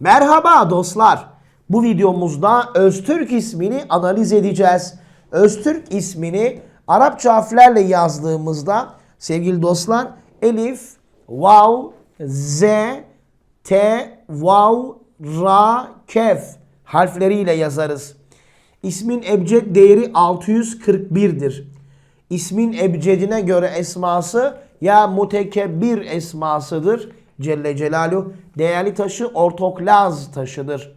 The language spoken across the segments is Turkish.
Merhaba dostlar. Bu videomuzda Öztürk ismini analiz edeceğiz. Öztürk ismini Arapça harflerle yazdığımızda sevgili dostlar Elif, Vav, Z, T, Vav, Ra, Kef harfleriyle yazarız. İsmin ebced değeri 641'dir. İsmin ebcedine göre esması ya mutekebbir esmasıdır. Celle Celaluhu değerli taşı ortoklaz taşıdır.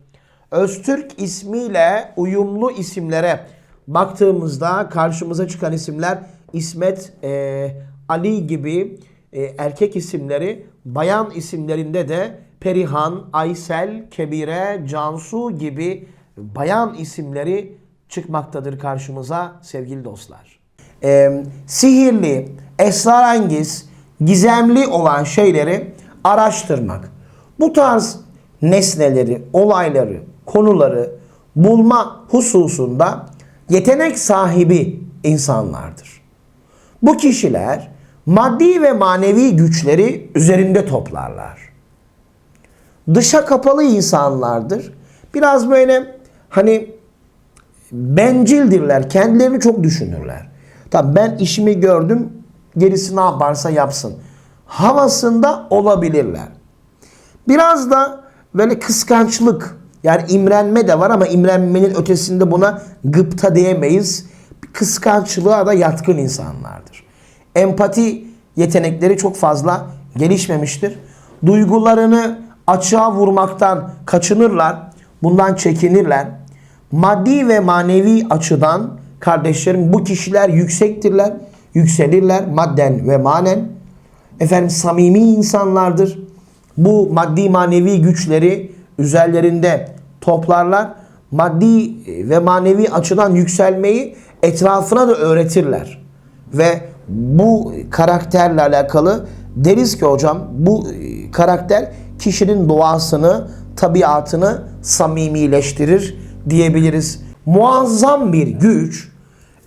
Öztürk ismiyle uyumlu isimlere baktığımızda karşımıza çıkan isimler İsmet, e, Ali gibi e, erkek isimleri, bayan isimlerinde de Perihan, Aysel, Kebire, Cansu gibi bayan isimleri çıkmaktadır karşımıza sevgili dostlar. Ee, sihirli, esrarengiz, gizemli olan şeyleri araştırmak. Bu tarz nesneleri, olayları, konuları bulma hususunda yetenek sahibi insanlardır. Bu kişiler maddi ve manevi güçleri üzerinde toplarlar dışa kapalı insanlardır. Biraz böyle hani bencildirler. Kendilerini çok düşünürler. Tabii ben işimi gördüm. Gerisi ne yaparsa yapsın. Havasında olabilirler. Biraz da böyle kıskançlık yani imrenme de var ama imrenmenin ötesinde buna gıpta diyemeyiz. Kıskançlığa da yatkın insanlardır. Empati yetenekleri çok fazla gelişmemiştir. Duygularını açığa vurmaktan kaçınırlar. Bundan çekinirler. Maddi ve manevi açıdan kardeşlerim bu kişiler yüksektirler. Yükselirler madden ve manen. Efendim samimi insanlardır. Bu maddi manevi güçleri üzerlerinde toplarlar. Maddi ve manevi açıdan yükselmeyi etrafına da öğretirler. Ve bu karakterle alakalı deriz ki hocam bu e, karakter kişinin doğasını, tabiatını samimileştirir diyebiliriz. Muazzam bir güç,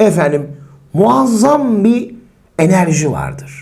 efendim muazzam bir enerji vardır.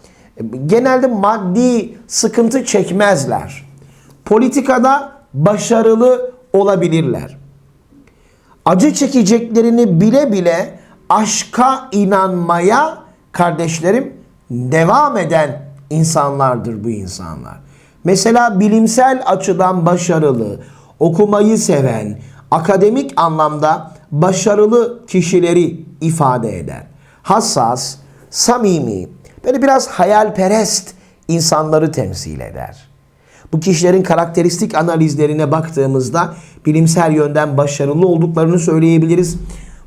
genelde maddi sıkıntı çekmezler. Politikada başarılı olabilirler. Acı çekeceklerini bile bile aşka inanmaya kardeşlerim devam eden insanlardır bu insanlar. Mesela bilimsel açıdan başarılı, okumayı seven, akademik anlamda başarılı kişileri ifade eder. Hassas, samimi, böyle biraz hayalperest insanları temsil eder. Bu kişilerin karakteristik analizlerine baktığımızda bilimsel yönden başarılı olduklarını söyleyebiliriz.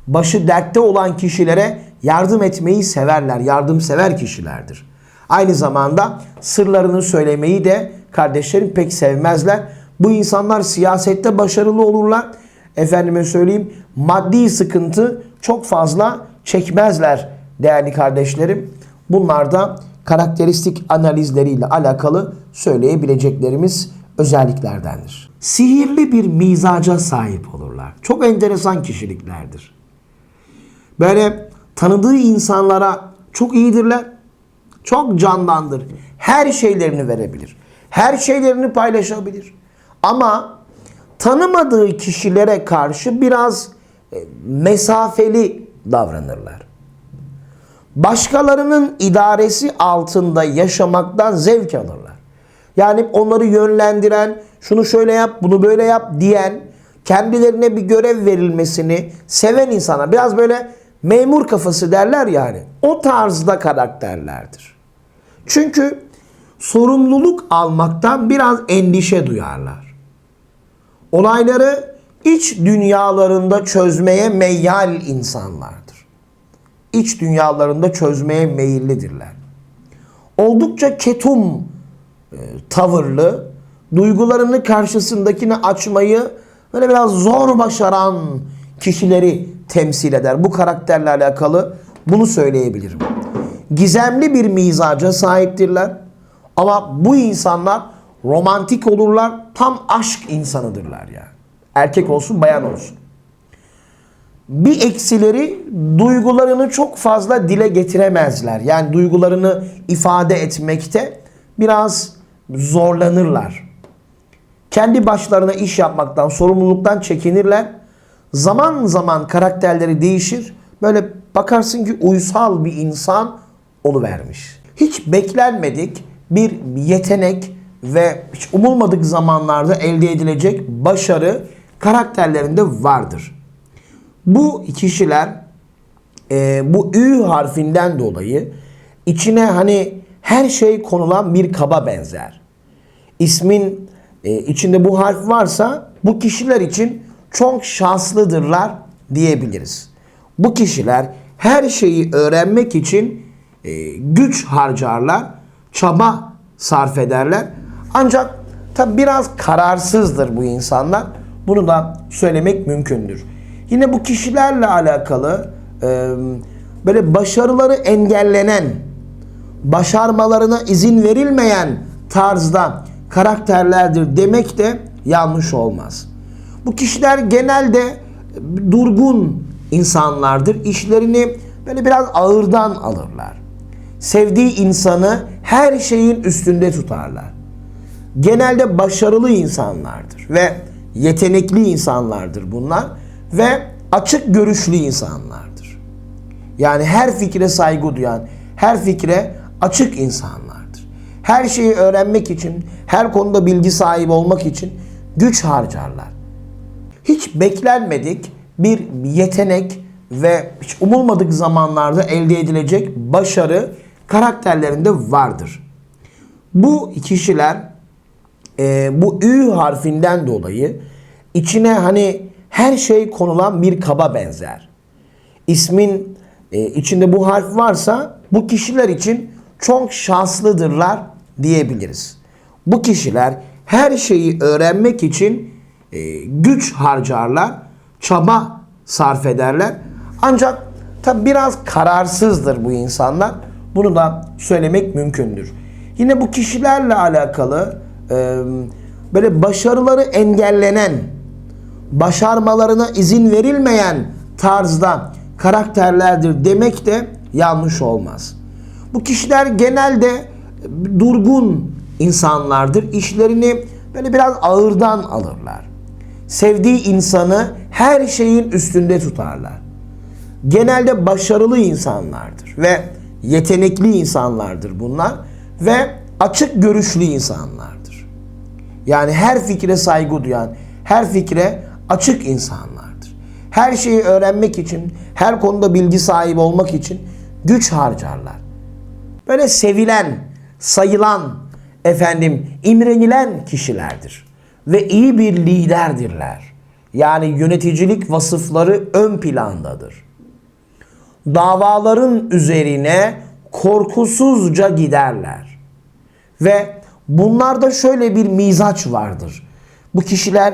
Başı dertte olan kişilere yardım etmeyi severler, yardımsever kişilerdir. Aynı zamanda sırlarını söylemeyi de kardeşlerim pek sevmezler. Bu insanlar siyasette başarılı olurlar. Efendime söyleyeyim maddi sıkıntı çok fazla çekmezler değerli kardeşlerim. Bunlar da karakteristik analizleriyle alakalı söyleyebileceklerimiz özelliklerdendir. Sihirli bir mizaca sahip olurlar. Çok enteresan kişiliklerdir. Böyle tanıdığı insanlara çok iyidirler. Çok candandır. Her şeylerini verebilir. Her şeylerini paylaşabilir. Ama tanımadığı kişilere karşı biraz e, mesafeli davranırlar. Başkalarının idaresi altında yaşamaktan zevk alırlar. Yani onları yönlendiren, şunu şöyle yap, bunu böyle yap diyen, kendilerine bir görev verilmesini seven insana biraz böyle memur kafası derler yani. O tarzda karakterlerdir. Çünkü sorumluluk almaktan biraz endişe duyarlar. Olayları iç dünyalarında çözmeye meyyal insanlardır. İç dünyalarında çözmeye meyillidirler. Oldukça ketum e, tavırlı, duygularını karşısındakine açmayı böyle biraz zor başaran kişileri temsil eder. Bu karakterle alakalı bunu söyleyebilirim. Gizemli bir mizaca sahiptirler. Ama bu insanlar romantik olurlar. Tam aşk insanıdırlar yani. Erkek olsun bayan olsun. Bir eksileri duygularını çok fazla dile getiremezler. Yani duygularını ifade etmekte biraz zorlanırlar. Kendi başlarına iş yapmaktan, sorumluluktan çekinirler. Zaman zaman karakterleri değişir. Böyle bakarsın ki uysal bir insan oluvermiş. Hiç beklenmedik bir yetenek ve hiç umulmadık zamanlarda elde edilecek başarı karakterlerinde vardır. Bu kişiler e, bu Ü harfinden dolayı içine hani her şey konulan bir kaba benzer. İsmin e, içinde bu harf varsa bu kişiler için çok şanslıdırlar diyebiliriz. Bu kişiler her şeyi öğrenmek için e, güç harcarlar, çaba sarf ederler. Ancak tabi biraz kararsızdır bu insanlar. Bunu da söylemek mümkündür. Yine bu kişilerle alakalı e, böyle başarıları engellenen, başarmalarına izin verilmeyen tarzda karakterlerdir demek de yanlış olmaz. Bu kişiler genelde durgun insanlardır. İşlerini böyle biraz ağırdan alırlar. Sevdiği insanı her şeyin üstünde tutarlar. Genelde başarılı insanlardır ve yetenekli insanlardır bunlar ve açık görüşlü insanlardır. Yani her fikre saygı duyan, her fikre açık insanlardır. Her şeyi öğrenmek için, her konuda bilgi sahibi olmak için güç harcarlar. Hiç beklenmedik bir yetenek ve hiç umulmadık zamanlarda elde edilecek başarı karakterlerinde vardır. Bu kişiler e, bu Ü harfinden dolayı içine hani her şey konulan bir kaba benzer. İsmin e, içinde bu harf varsa bu kişiler için çok şanslıdırlar diyebiliriz. Bu kişiler her şeyi öğrenmek için e, güç harcarlar, çaba sarf ederler. Ancak tabi biraz kararsızdır bu insanlar. Bunu da söylemek mümkündür. Yine bu kişilerle alakalı e, böyle başarıları engellenen, başarmalarına izin verilmeyen tarzda karakterlerdir demek de yanlış olmaz. Bu kişiler genelde durgun insanlardır. İşlerini böyle biraz ağırdan alırlar. Sevdiği insanı her şeyin üstünde tutarlar. Genelde başarılı insanlardır ve yetenekli insanlardır bunlar ve açık görüşlü insanlardır. Yani her fikre saygı duyan, her fikre açık insanlardır. Her şeyi öğrenmek için, her konuda bilgi sahibi olmak için güç harcarlar. Böyle sevilen, sayılan, efendim imrenilen kişilerdir. Ve iyi bir liderdirler. Yani yöneticilik vasıfları ön plandadır. Davaların üzerine korkusuzca giderler. Ve bunlarda şöyle bir mizaç vardır. Bu kişiler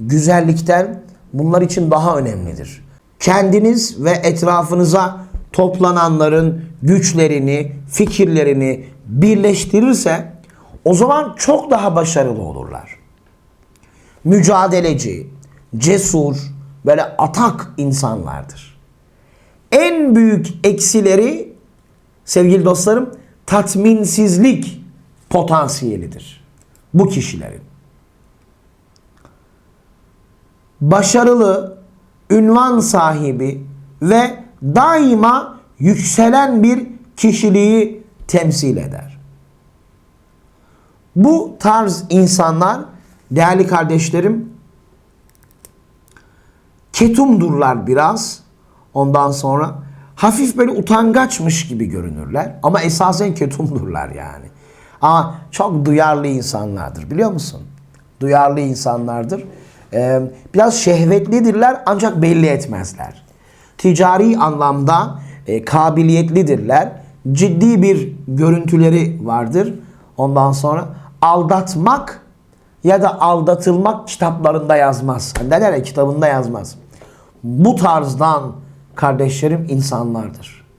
güzellikten bunlar için daha önemlidir. Kendiniz ve etrafınıza toplananların güçlerini, fikirlerini birleştirirse o zaman çok daha başarılı olurlar. Mücadeleci, cesur, böyle atak insanlardır. En büyük eksileri sevgili dostlarım tatminsizlik potansiyelidir bu kişilerin. Başarılı, ünvan sahibi ve daima yükselen bir kişiliği temsil eder. Bu tarz insanlar değerli kardeşlerim ketumdurlar biraz. Ondan sonra hafif böyle utangaçmış gibi görünürler ama esasen ketumdurlar yani. Ama çok duyarlı insanlardır biliyor musun? Duyarlı insanlardır. Ee, biraz şehvetlidirler ancak belli etmezler. Ticari anlamda e, kabiliyetlidirler. Ciddi bir görüntüleri vardır. Ondan sonra aldatmak ya da aldatılmak kitaplarında yazmaz. Hani derler kitabında yazmaz. Bu tarzdan kardeşlerim insanlardır.